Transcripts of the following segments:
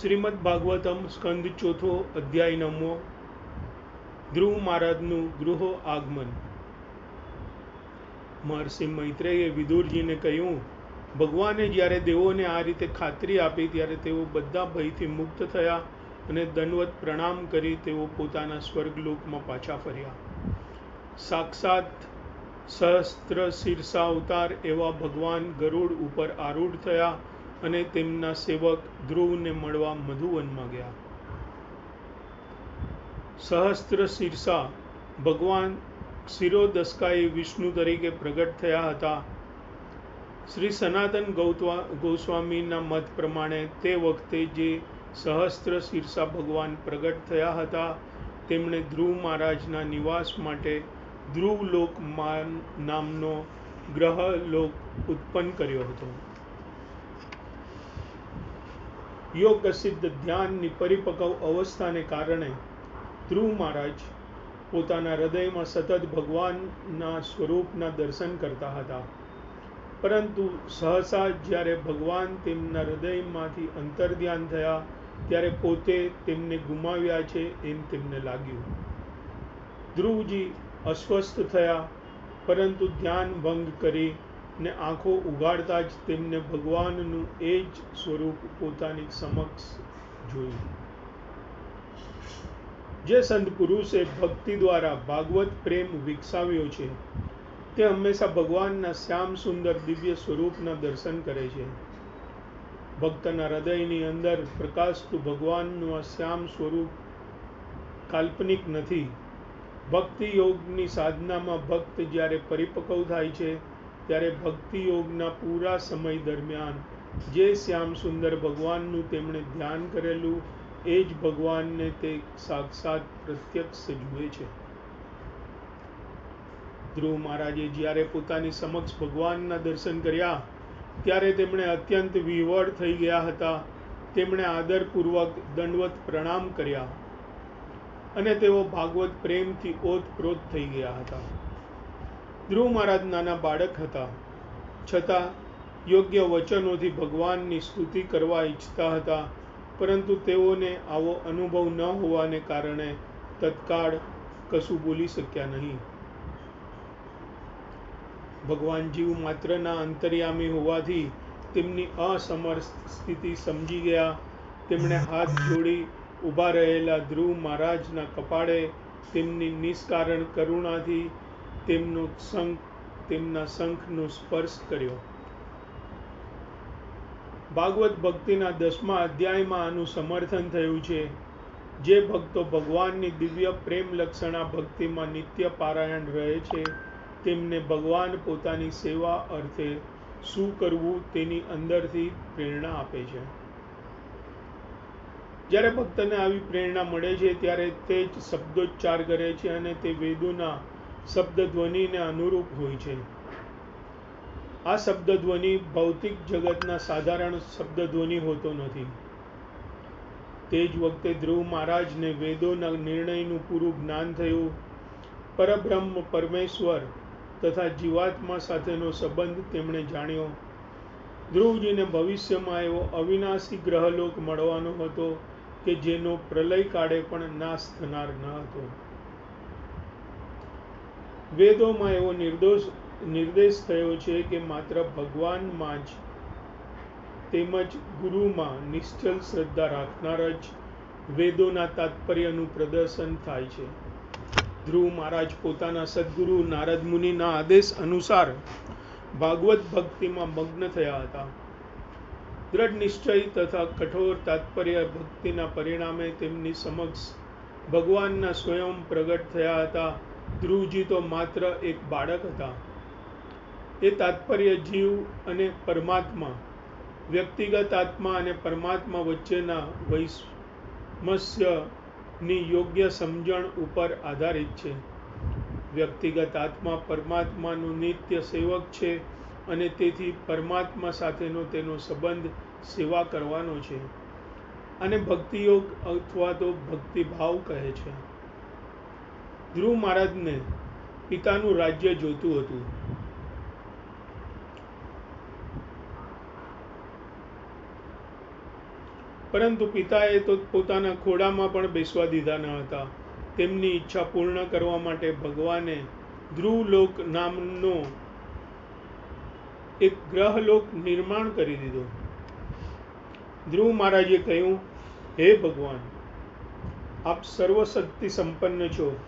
શ્રીમદ ભાગવતમ સ્કંદ ચોથો અધ્યાય નવમો. ધ્રુવ મહારાજનું ગૃહ આગમન. મહર્ષિ મૈત્રેયે વિદુરજીને કહ્યું, ભગવાને જ્યારે દેવોને આ રીતે ખાતરી આપી ત્યારે તેઓ બધા ભયથી મુક્ત થયા અને દંડવત પ્રણામ કરી તેઓ પોતાના સ્વર્ગલોકમાં પાછા ફર્યા. સાક્ષાત સહસ્ત્ર શીર્ષા અવતાર એવા ભગવાન ગરુડ ઉપર આરૂઢ થયા અને તેમના સેવક ધ્રુવને મળવા મધુવનમાં ગયા. સહસ્ત્ર શીર્ષા ભગવાન શિરોદસ્કાએ વિષ્ણુ તરીકે પ્રગટ થયા હતા. શ્રી સનાતન ગૌતવા, ગોસ્વામીના મત પ્રમાણે તે વખતે જે સહસ્ત્ર શીર્ષા ભગવાન પ્રગટ થયા હતા, તેમણે ધ્રુવ મહારાજના નિવાસ માટે ધ્રુવલોક નામનો ગ્રહલોક ઉત્પન્ન કર્યો હતો. યોગ સિદ્ધ ધ્યાનની પરિપક્વ અવસ્થાને કારણે ધ્રુવ મહારાજ પોતાના હૃદયમાં સતત ભગવાનના સ્વરૂપના દર્શન કરતા હતા. પરંતુ સહસા જ્યારે ભગવાન તેમના હૃદયમાંથી અંતર ધ્યાન થયા, ત્યારે પોતે તેમને ગુમાવ્યા છે એમ તેમને લાગ્યું. ધ્રુવજી અસ્વસ્થ થયા, પરંતુ ધ્યાન ભંગ કરી ને આંખો ઉગાડતા જ તેમને ભગવાનનું એ જ સ્વરૂપ પોતાની સમક્ષ જોયું. જે સંત પુરુષે ભક્તિ દ્વારા ભાગવત પ્રેમ વિકસાવ્યો છે, તે હંમેશા ભગવાનના શ્યામ સુંદર દિવ્ય સ્વરૂપના દર્શન કરે છે. ભક્તના હૃદયની અંદર પ્રકાશતું ભગવાનનું આ શ્યામ સ્વરૂપ કાલ્પનિક નથી. ભક્તિ યોગની સાધનામાં ભક્ત જ્યારે પરિપક્વ થાય છે ત્યારે ભક્તિ યોગના પૂરા સમય દરમિયાન જે શ્યામ સુંદર ભગવાનનું તેમણે ધ્યાન કરેલું, એ જ ભગવાનને તે સાક્ષાત પ્રત્યક્ષ જુએ છે. ધ્રુવ મહારાજે જ્યારે પોતાની સમક્ષ ભગવાનના દર્શન કર્યા, ત્યારે તેમણે અત્યંત વિવળ થઈ ગયા હતા. તેમણે આદરપૂર્વક દંડવત પ્રણામ કર્યા અને તેઓ ભાગવત પ્રેમથી ઓતપ્રોત થઈ ગયા હતા. ધ્રુવ મહારાજ નાના બાળક હતા. છતાં યોગ્ય વચનોથી ભગવાનની સ્તુતિ કરવા ઈચ્છતા હતા, પરંતુ તેઓને આવો અનુભવ ન હોવાને કારણે તત્કાળ કશું બોલી શક્યા નહીં. ભગવાન જીવ માત્રના અંતર્યામી હોવાથી તેમની અસમર્થ સ્થિતિ સમજી ગયા. તેમણે હાથ જોડી ઊભા રહેલા ધ્રુવ મહારાજના કપાળે તેમની નિષ્કારણ કરુણાથી તેમનો શંખ, તેમના શંખનો સ્પર્શ કર્યો. ભાગવત ભક્તિના દસમા અધ્યાયમાં આનું સમર્થન થયું છે. જે ભક્તો ભગવાનની દિવ્ય પ્રેમ લક્ષણા ભક્તિમાં નિત્ય પારાયણ રહે છે, તેમને ભગવાન પોતાની સેવા અર્થે શું કરવું તેની અંદરથી પ્રેરણા આપે છે. જ્યારે ભક્તને આવી પ્રેરણા મળે છે, ત્યારે તે જ શબ્દોચ્ચાર કરે છે અને તે વેદોના શબ્દ ધ્વનિને અનુરૂપ હોય છે. આ શબ્દ ધ્વનિ ભૌતિક જગતના સાધારણ શબ્દ ધ્વનિ હોતો નથી. તે જ વખતે ધ્રુવ મહારાજને વેદોના નિર્ણયનું પૂરું જ્ઞાન થયું. પરબ્રહ્મ, પરમેશ્વર તથા જીવાત્મા સાથેનો સંબંધ તેમણે જાણ્યો. ધ્રુવજીને ભવિષ્યમાં એવો અવિનાશી ગ્રહલોક મળવાનો હતો કે જેનો પ્રલય કાળે પણ નાશ થનાર ન હતો. વેદોમાં એવો નિર્દોષ, નિર્દેશ થયો છે કે માત્ર ભગવાનમાં જ તેમજ ગુરુમાં નિશ્ચલ શ્રદ્ધા રાખનાર જ વેદોના તાત્પર્યનું પ્રદર્શન થાય છે. ધ્રુવ મહારાજ પોતાના સદગુરુ નારદ મુનિના આદેશ અનુસાર ભાગવત ભક્તિમાં મગ્ન થયા હતા. દ્રઢ નિશ્ચય તથા કઠોર તાત્પર્ય ભક્તિના પરિણામે તેમની સમક્ષ ભગવાનના સ્વયં પ્રગટ થયા હતા. ધ્રુવજી તો માત્ર એક બાળક હતા. એ તાત્પર્ય જીવ અને પરમાત્મા, વ્યક્તિગત આત્મા અને પરમાત્મા વચ્ચેના વૈમસ્યની યોગ્ય સમજણ ઉપર આધારિત છે. વ્યક્તિગત આત્મા પરમાત્માનો નિત્ય સેવક છે અને તેથી પરમાત્મા સાથેનો તેનો સંબંધ સેવા કરવાનો છે. અને ભક્તિયોગ અથવા તો ભક્તિભાવ કહે છે. ધ્રુવ મહારાજને પિતાનું રાજ્ય જોતું હતું. પરંતુ પિતાએ તો પોતાના ખોડામાં પણ બેસવા દીધા ન હતા. તેમની ઈચ્છા પૂર્ણ કરવા માટે ભગવાને ધ્રુવલોક નામનો એક ગ્રહલોક નિર્માણ કરી દીધો. ધ્રુવ મહારાજે કહ્યું, હે ભગવાન, આપ સર્વશક્તિ સંપન્ન છો.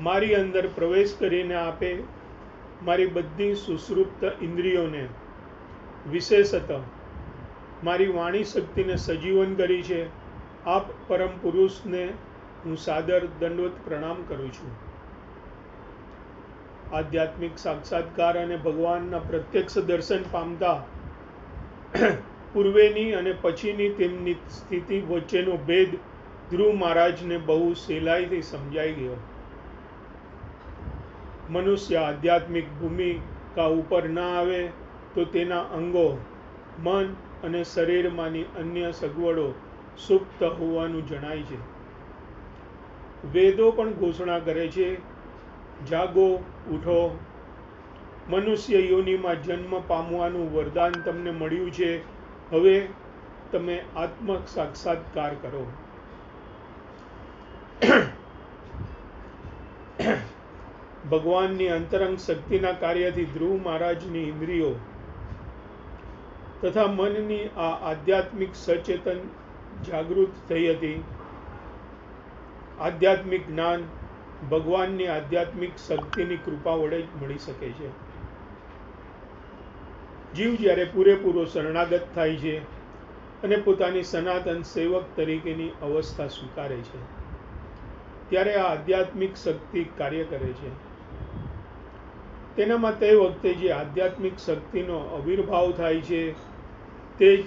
મારી અંદર પ્રવેશ કરીને આપે મારી બધી સુસૃપ્ત ઇન્દ્રિયોને. વિશેષત મારી વાણી શક્તિને સજીવન કરી છે. આપ પરમ પુરુષને હું સાદર દંડવત પ્રણામ કરું છું. આધ્યાત્મિક સાક્ષાત્કાર અને ભગવાનના પ્રત્યક્ષ દર્શન પામતા પૂર્વેની અને પછીની તેમની સ્થિતિ વચ્ચેનો ભેદ ધ્રુવ મહારાજને બહુ સહેલાઈથી સમજાઈ ગયો. મનુષ્ય આધ્યાત્મિક ભૂમિકા ઉપર ના આવે તો તેના અંગો, મન અને શરીરમાંની અન્ય સગવડો સુપ્ત હોવાનું જણાય છે. વેદો પણ ઘોષણા કરે છે, જાગો, ઉઠો. મનુષ્ય યોનિમાં જન્મ પામવાનું વરદાન તમને મળ્યું છે, હવે તમે આત્મ સાક્ષાત્કાર કરો. ભગવાનની અંતરંગ શક્તિના કાર્યથી ધ્રુવ મહારાજની ઇન્દ્રિયો તથા મનની આ આધ્યાત્મિક સચેતન જાગૃત થઈ હતી. આધ્યાત્મિક જ્ઞાન ભગવાનની આધ્યાત્મિક શક્તિની કૃપા વડે જ મળી શકે છે. જીવ જ્યારે પૂરેપૂરો શરણાગત થાય છે અને પોતાની સનાતન સેવક તરીકેની અવસ્થા સ્વીકારે છે, ત્યારે આ આધ્યાત્મિક શક્તિ કાર્ય કરે છે. તેનામાં તે વખતે જે આધ્યાત્મિક શક્તિનો આવિર્ભાવ થાય છે, તે જ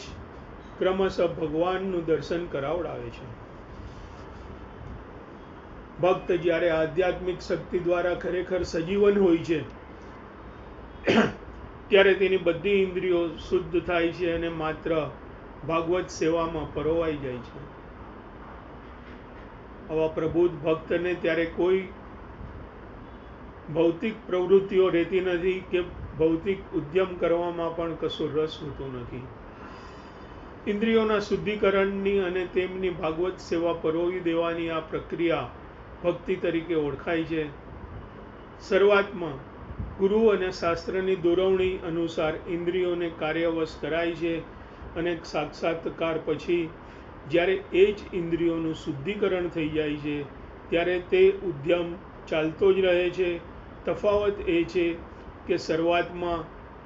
ક્રમશઃ ભગવાનનું દર્શન કરાવડાવે છે. ભક્ત જ્યારે આધ્યાત્મિક શક્તિ દ્વારા ખરેખર સજીવન હોય છે, ત્યારે તેની બધી ઇન્દ્રિયો શુદ્ધ થાય છે અને માત્ર ભાગવત સેવામાં પરોવાઈ જાય છે. આવા પ્રબુદ્ધ ભક્તને ત્યારે કોઈ ભૌતિક પ્રવૃત્તિઓ રહેતી નથી કે ભૌતિક ઉદ્યમ કરવામાં પણ કશું રસ હોતો નથી. ઇન્દ્રિયોના શુદ્ધિકરણની અને તેમની ભાગવત સેવા પરોવી દેવાની આ પ્રક્રિયા ભક્તિ તરીકે ઓળખાય છે. શરૂઆતમાં ગુરુ અને શાસ્ત્રની દોરવણી અનુસાર ઇન્દ્રિયોને કાર્યવશ કરાય છે અને સાક્ષાત્કાર પછી જ્યારે એ જ ઇન્દ્રિયોનું શુદ્ધિકરણ થઈ જાય છે, ત્યારે તે ઉદ્યમ ચાલતો જ રહે છે તફાવત એ છે કે શરૂઆતમાં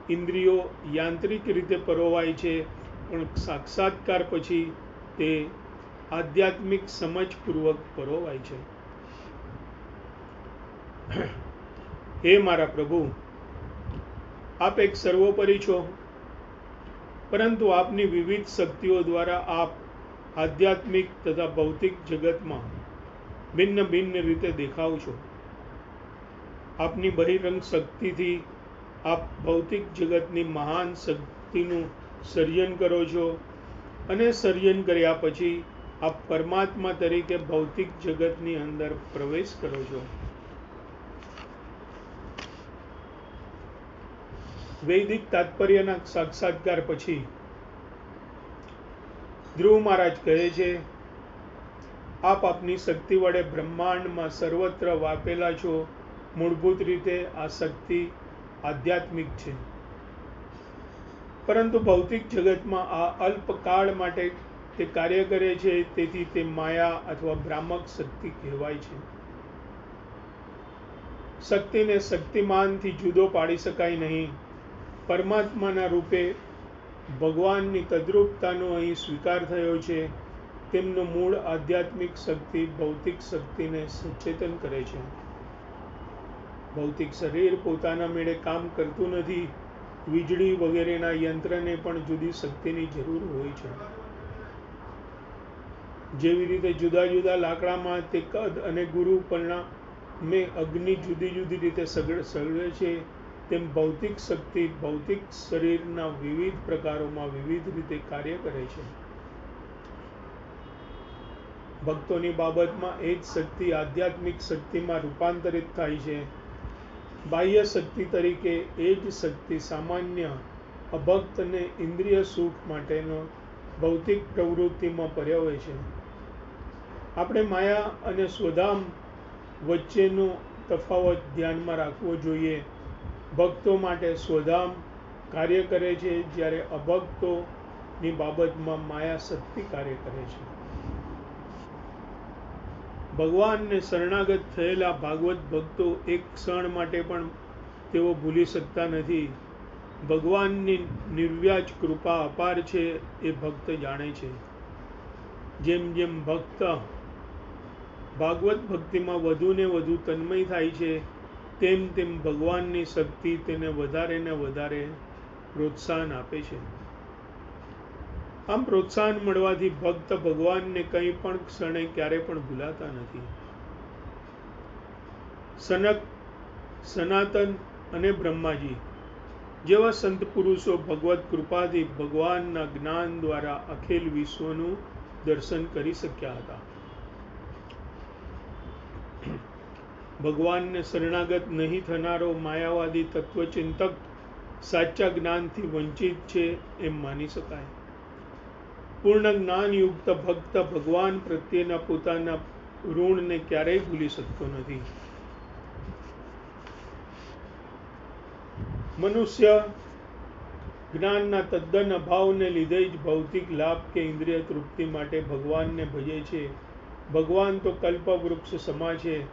ઇન્દ્રિયો યાંત્રિક રીતે પરોવાય છે, પણ સાક્ષાત્કાર પછી તે આધ્યાત્મિક સમજપૂર્વક પરોવાય છે. હે મારા પ્રભુ, આપ એક સર્વોપરી છો, પરંતુ આપની વિવિધ શક્તિઓ દ્વારા આપ આધ્યાત્મિક તથા ભૌતિક જગતમાં ભિન્ન ભિન્ન રીતે દેખાવ છો. આપની બહિરંગ શક્તિથી આપ ભૌતિક જગતની મહાન શક્તિનું સર્જન કરો છો અને સર્જન કર્યા પછી આપ પરમાત્મા તરીકે ભૌતિક જગતની અંદર પ્રવેશ કરો છો. વૈદિક તાત્પર્યના સાક્ષાત્કાર પછી ધ્રુવ મહારાજ કહે છે, આપ આપની શક્તિ વડે બ્રહ્માંડમાં સર્વત્ર વાપેલા છો મૂળભૂત રીતે આ શક્તિ આધ્યાત્મિક છે. પરંતુ ભૌતિક જગતમાં આ અલ્પકાળ માટે તે કાર્ય કરે છે, તેથી તે માયા અથવા ભ્રામક શક્તિ કહેવાય છે. શક્તિને શક્તિમાનથી જુદો પાડી શકાય નહીં. પરમાત્માના રૂપે ભગવાનની તદ્રુપતાનો અહીં સ્વીકાર થયો છે. તેમનો મૂળ આધ્યાત્મિક શક્તિ ભૌતિક શક્તિને સચેતન કરે છે. ભૌતિક શરીર પોતાના મેળે કામ કરતું નથી. વીજળી વગેરેના યંત્રને પણ જુદી શક્તિની જરૂર હોય છે. જેવી રીતે જુદા જુદા લાકડામાં તે કદ અને ગુરુ પરિણામે અગ્નિ જુદી જુદી રીતે સળગે છે, તેમ ભૌતિક શક્તિ ભૌતિક શરીરના વિવિધ પ્રકારોમાં વિવિધ રીતે કાર્ય કરે છે. ભક્તોની બાબતમાં એ જ શક્તિ આધ્યાત્મિક શક્તિમાં રૂપાંતરિત થાય છે. બાહ્ય શક્તિ તરીકે એ જ શક્તિ સામાન્ય અભક્તને ઇન્દ્રિય સુખ માટેનો ભૌતિક પ્રવૃત્તિમાં પર્યા છે. આપણે માયા અને સ્વધામ વચ્ચેનો તફાવત ધ્યાનમાં રાખવો જોઈએ. ભક્તો માટે સ્વધામ કાર્ય કરે છે જ્યારે અભક્તોની બાબતમાં માયા શક્તિ કાર્ય કરે છે. ભગવાનને શરણાગત થયેલા ભાગવત ભક્તો એક ક્ષણ માટે પણ તેઓ ભૂલી શકતા નથી. ભગવાનની નિર્વ્યાજ કૃપા અપાર છે એ ભક્ત જાણે છે. જેમ જેમ ભક્ત ભાગવત ભક્તિમાં વધુ ને વધુ તન્મય થાય છે, તેમ તેમ ભગવાનની શક્તિ તેને વધારે ને વધારે પ્રોત્સાહન આપે છે. આમ પ્રોત્સાહન મળવાથી ભક્ત ભગવાનને કંઈ પણ ક્ષણે ક્યારે પણ ભૂલાતા નથી. સનક, સનાતન અને બ્રહ્માજી જેવા સંત પુરુષો ભગવત કૃપાથી ભગવાનના જ્ઞાન દ્વારા અખિલ વિશ્વનું દર્શન કરી શક્યા હતા. ભગવાનને શરણાગત નહીં થનારો માયાવાદી તત્વચિંતક સાચા જ્ઞાનથી વંચિત છે એમ માની શકાય. પૂર્ણ જ્ઞાનયુક્ત ભક્ત ભગવાન પ્રત્યેના પોતાના ઋણને ક્યારેય ભૂલી શકતો નથી. મનુષ્ય જ્ઞાનના તદ્દન અભાવને લીધે જ ભૌતિક લાભ કે ઇન્દ્રિય તૃપ્તિ માટે ભગવાનને ભજે છે. ભગવાન તો કલ્પવૃક્ષ સમા છે.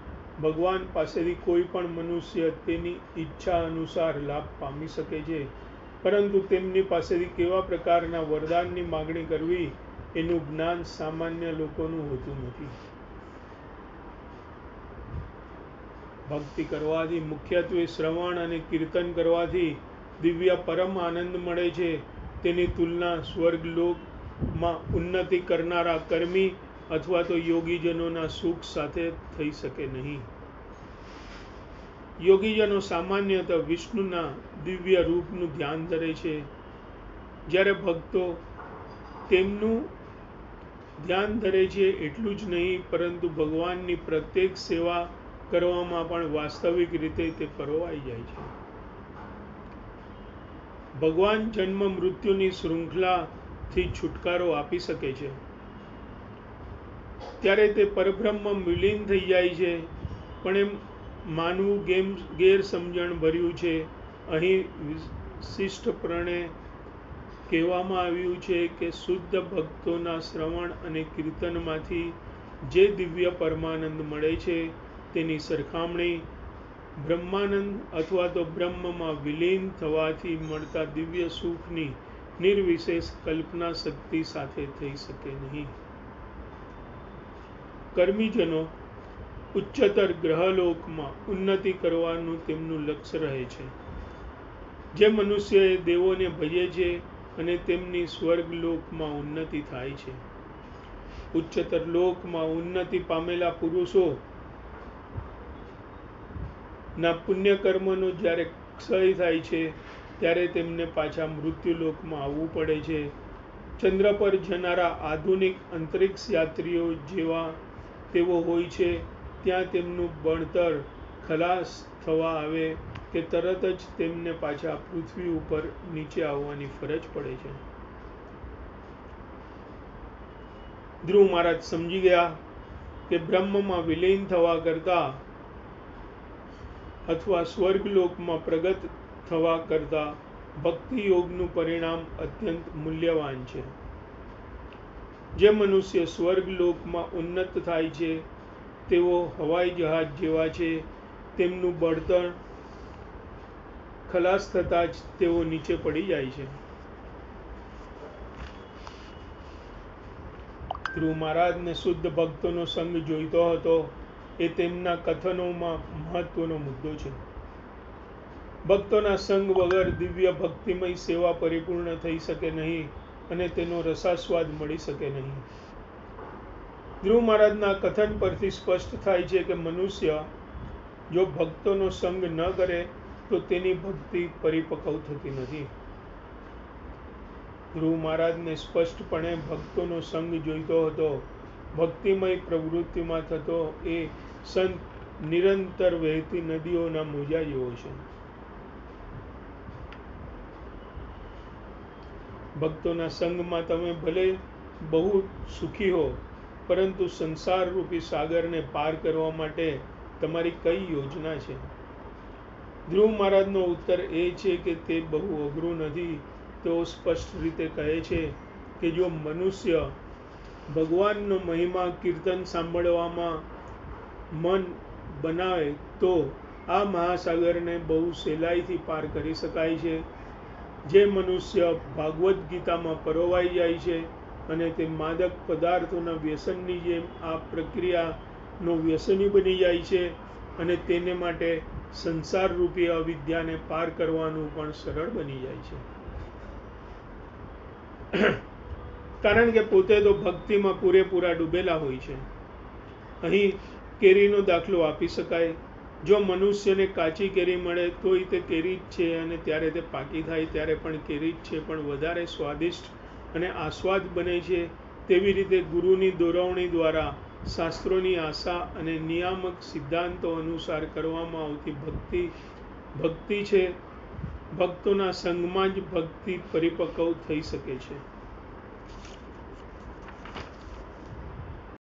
ભગવાન પાસેથી કોઈ પણ મનુષ્ય તેની ઈચ્છા અનુસાર લાભ પામી શકે છે. પરંતુ તેમની પાસેથી કેવા પ્રકારના વરદાનની માગણી કરવી એનું જ્ઞાન સામાન્ય લોકોનું હોતું નથી. ભક્તિ કરવાથી મુખ્યત્વે શ્રવણ અને કીર્તન કરવાથી દિવ્ય પરમ આનંદ મળે છે. તેની તુલના સ્વર્ગલોકમાં ઉન્નતિ કરનારા કર્મી અથવા તો યોગીજનોના સુખ સાથે થઈ શકે નહીં. યોગીજનો સામાન્યતઃ વિષ્ણુના દિવ્ય રૂપનું ધ્યાન ધરે છે. જ્યારે ભક્તો તેમનું ધ્યાન ધરે છે એટલું જ નહીં, પરંતુ ભગવાનની પ્રત્યેક સેવા કરવામાં પણ વાસ્તવિક રીતે તે પરોવાઈ જાય છે. ભગવાન જન્મ મૃત્યુની શૃંખલાથી છુટકારો આપી શકે છે. ત્યારે તે પરબ્રહ્મ વિલીન થઈ જાય છે, પણ એમ માનવું ગેમ ગેરસમજણ ભર્યું છે. અહીં શિષ્ટપણે કહેવામાં આવ્યું છે કે શુદ્ધ ભક્તોના શ્રવણ અને કીર્તનમાંથી જે દિવ્ય પરમાનંદ મળે છે, તેની સરખામણી બ્રહ્માનંદ અથવા તો બ્રહ્મમાં વિલીન થવાથી મળતા દિવ્ય સુખની નિર્વિશેષ કલ્પના શક્તિ સાથે થઈ શકે નહીં. કર્મીજનો ઉચ્ચતર ગ્રહલોકમાં ઉન્નતિ કરવાનું તેમનું લક્ષ્ય રહે છે. જે મનુષ્ય દેવોને ભજે છે અને તેમની સ્વર્ગલોકમાં ઉન્નતિ થાય છે. ઉચ્ચતર લોકમાં ઉન્નતિ પામેલા પુરુષો ના પુણ્યકર્મનો જ્યારે ક્ષય થાય છે, ત્યારે તેમને પાછા મૃત્યુલોકમાં આવવું પડે છે. ચંદ્ર પર જનારા આધુનિક અંતરિક્ષ યાત્રીઓ જેવા તેઓ હોય છે ત્યાં તેમનું ભણતર ખલાસ થવા આવે કે તરત જ તેમને પાછા પૃથ્વી ઉપર નીચે આવવાની ફરજ પડે છે. ધ્રુવ મહારાજ સમજી ગયા કે બ્રહ્મમાં વિલીન થવા કરતા અથવા સ્વર્ગલોકમાં પ્રગત થવા કરતા ભક્તિ યોગનું પરિણામ અત્યંત મૂલ્યવાન છે. જે મનુષ્ય સ્વર્ગલોકમાં ઉન્નત થાય છે તેઓ હવાઈ જહાજ જેવા છે. તેમનું બળતણ ખલાસ થતાં જ તેઓ નીચે પડી જાય છે. ધ્રુવ મહારાજને શુદ્ધ ભક્તોનો સંગ જોઈતો હતો એ તેમના કથનોમાં મહત્વનો મુદ્દો છે. ભક્તોના સંગ વગર દિવ્ય ભક્તિમય સેવા પરિપૂર્ણ થઈ શકે નહીં અને તેનો રસાસ્વાદ મળી શકે નહીં. ધ્રુવ મહારાજના કથન પરથી સ્પષ્ટ થાય છે કે મનુષ્ય જો ભક્તોનો સંગ ન કરે, તો તેની ભક્તિ પરિપક્વ થતી નથી. ધ્રુવ મહારાજને સ્પષ્ટપણે ભક્તોનો સંગ જોઈતો હતો. ભક્તિમય પ્રવૃત્તિમાં થતો એ સંત નિરંતર વહેતી નદીઓના મોજા જેવો છે. ભક્તોના સંગમાં તમે ભલે બહુ સુખી હો પરંતુ સંસાર રૂપી સાગરને પાર કરવા માટે તમારી કઈ યોજના છે? ધ્રુવ મહારાજનો ઉત્તર એ છે કે તે બહુ અઘરું નથી. તેઓ સ્પષ્ટ રીતે કહે છે કે જો મનુષ્ય ભગવાનનો મહિમા કીર્તન સાંભળવામાં મન બનાવે તો આ મહાસાગરને બહુ સહેલાઈથી પાર કરી શકાય છે. જે મનુષ્ય ભાગવદ્ ગીતામાં પરોવાઈ જાય છે અને તે માદક પદાર્થોના વ્યસનની જેમ આ પ્રક્રિયાનો વ્યસની બની જાય છે અને તેને માટે સંસાર રૂપી અવિદ્યાને પાર કરવાનું પણ સરળ બની જાય છે. કારણ કે પોતે તો ભક્તિમાં પૂરેપૂરા ડૂબેલા હોય છે. અહીં કેરીનો દાખલો આપી શકાય. જો મનુષ્યને કાચી કેરી મળે તોય તે કેરી જ છે અને ત્યારે તે પાકી થાય, ત્યારે પણ કેરી જ છે, પણ વધારે સ્વાદિષ્ટ અને આસ્વાદ બને છે તેવી રીતે ગુરુની દોરવણી દ્વારા શાસ્ત્રોની આશા અને નિયામક સિદ્ધાંતો અનુસાર કરવામાં આવતી ભક્તિ ભક્તિ છે. ભક્તોના સંગમાં જ ભક્તિ પરિપક્વ થઈ શકે છે.